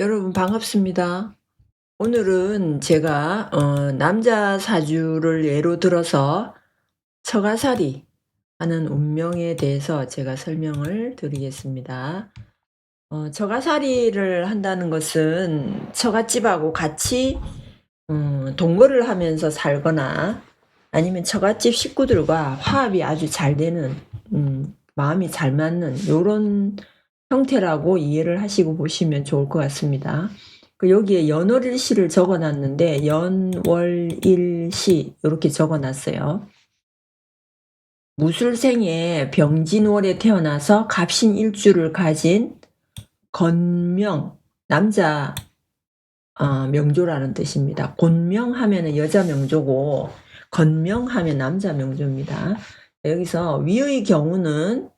여러분 반갑습니다. 오늘은 제가 어 남자 사주를 예로 들어서 처가살이 하는 운명에 대해서 제가 설명을 드리겠습니다. 어 처가살이를 한다는 것은 처갓집하고 같이 음 동거를 하면서 살거나 아니면 처갓집 식구들과 화합이 아주 잘 되는 음 마음이 잘 맞는 요런 형태라고 이해를 하시고 보시면 좋을 것 같습니다. 그 여기에 연월일시를 적어 놨는데 연월일시 요렇게 적어 놨어요. 무술생의 병진월에 태어나서 갑신 일주를 가진 건명 남자 어 명조라는 뜻입니다. 곤명 하면은 여자 명조고 건명 하면 남자 명조입니다. 여기서 위의 경우는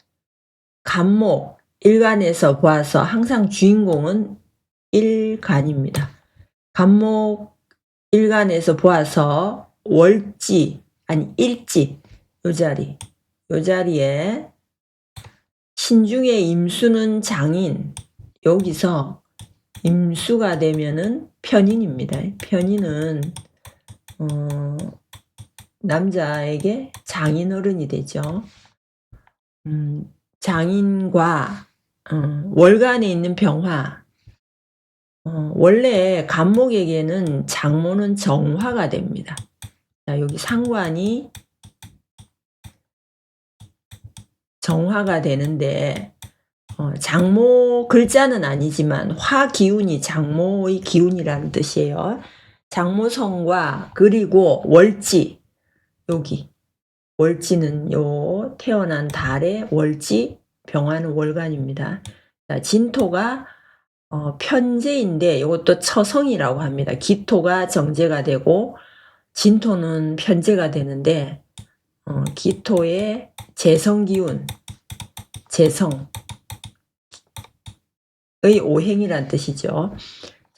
간목 일간에서 보아서 항상 주인공은 일간입니다. 간목 일간에서 보아서 월지 아니 일지 요 자리 요 자리에 신중의 임수는 장인 여기서 임수가 되면은 편인입니다. 편인은 어 남자에게 장인 어른이 되죠. 음 장인과 어 월간에 있는 병화. 어 원래 간목에게는 장모는 정화가 됩니다. 자 여기 상관이 정화가 되는데 어 장모 글자는 아니지만 화 기운이 장모의 기운이라는 뜻이에요. 장모성과 그리고 월지. 여기. 월지는 요 태어난 달의 월지 병화는 월간입니다. 자, 진토가 어, 편제인데 이것도 처성이라고 합니다. 기토가 정제가 되고 진토는 편제가 되는데 어, 기토의 재성 기운 재성의 오행이란 뜻이죠.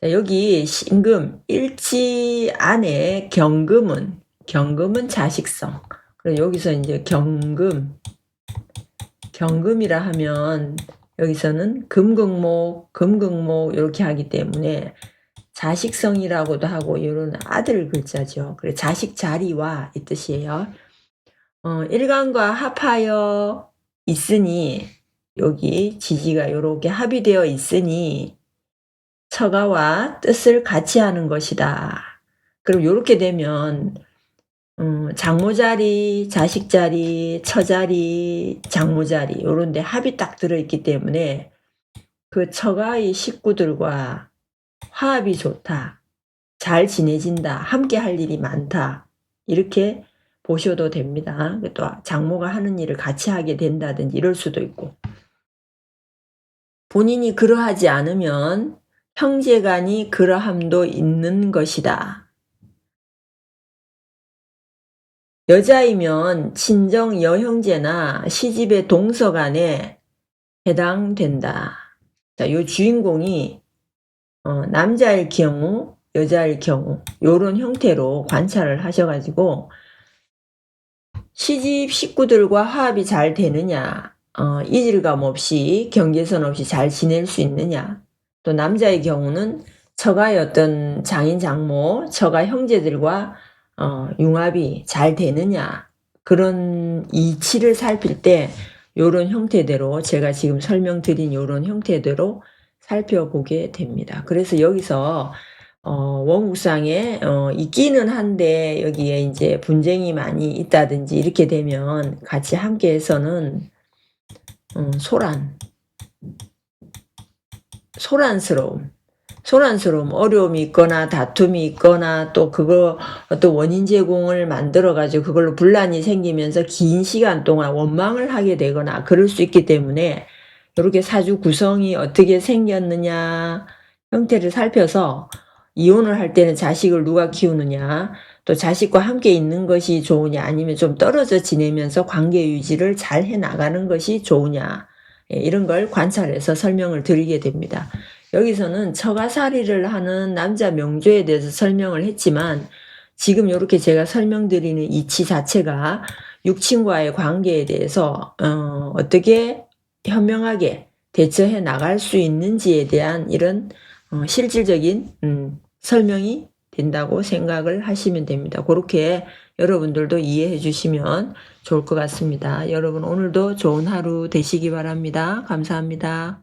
자, 여기 신금 일지 안에 경금은 경금은 자식성. 그리고 여기서 이제 경금 경금이라 하면 여기서는 금극목, 금극목 이렇게 하기 때문에 자식성이라고도 하고 이런 아들 글자죠. 그래 자식 자리와 이 뜻이에요. 어, 일간과 합하여 있으니 여기 지지가 이렇게 합의되어 있으니 처가와 뜻을 같이 하는 것이다. 그럼 이렇게 되면 음, 장모 자리, 자식 자리, 처 자리, 장모 자리 요런 데 합이 딱 들어있기 때문에 그 처가의 식구들과 화합이 좋다. 잘 지내진다. 함께 할 일이 많다. 이렇게 보셔도 됩니다. 또 장모가 하는 일을 같이 하게 된다든지 이럴 수도 있고. 본인이 그러하지 않으면 형제간이 그러함도 있는 것이다. 여자이면 친정 여형제나 시집의 동서간에 해당된다. 자, 요 주인공이 어, 남자일 경우, 여자일 경우 요런 형태로 관찰을 하셔가지고 시집 식구들과 화합이 잘 되느냐, 어, 이질감 없이 경계선 없이 잘 지낼 수 있느냐, 또 남자의 경우는 처가의 어떤 장인 장모, 처가 형제들과 어, 융합이 잘 되느냐 그런 이치를 살필 때 요런 형태대로 제가 지금 설명드린 요런 형태대로 살펴보게 됩니다. 그래서 여기서 어, 원국상에 어, 있기는 한데 여기에 이제 분쟁이 많이 있다든지 이렇게 되면 같이 함께해서는 어, 소란 소란스러움 소란스러움, 어려움이 있거나 다툼이 있거나 또 그거 어떤 원인 제공을 만들어 가지고 그걸로 분란이 생기면서 긴 시간 동안 원망을 하게 되거나 그럴 수 있기 때문에 이렇게 사주 구성이 어떻게 생겼느냐 형태를 살펴서 이혼을 할 때는 자식을 누가 키우느냐 또 자식과 함께 있는 것이 좋으냐 아니면 좀 떨어져 지내면서 관계 유지를 잘 해 나가는 것이 좋으냐 예, 이런 걸 관찰해서 설명을 드리게 됩니다. 여기서는 처가살이를 하는 남자 명조에 대해서 설명을 했지만 지금 이렇게 제가 설명드리는 이치 자체가 육친과의 관계에 대해서 어, 어떻게 현명하게 대처해 나갈 수 있는지에 대한 이런 어, 실질적인 음, 설명이 된다고 생각을 하시면 됩니다. 그렇게 여러분들도 이해해 주시면 좋을 것 같습니다. 여러분 오늘도 좋은 하루 되시기 바랍니다. 감사합니다.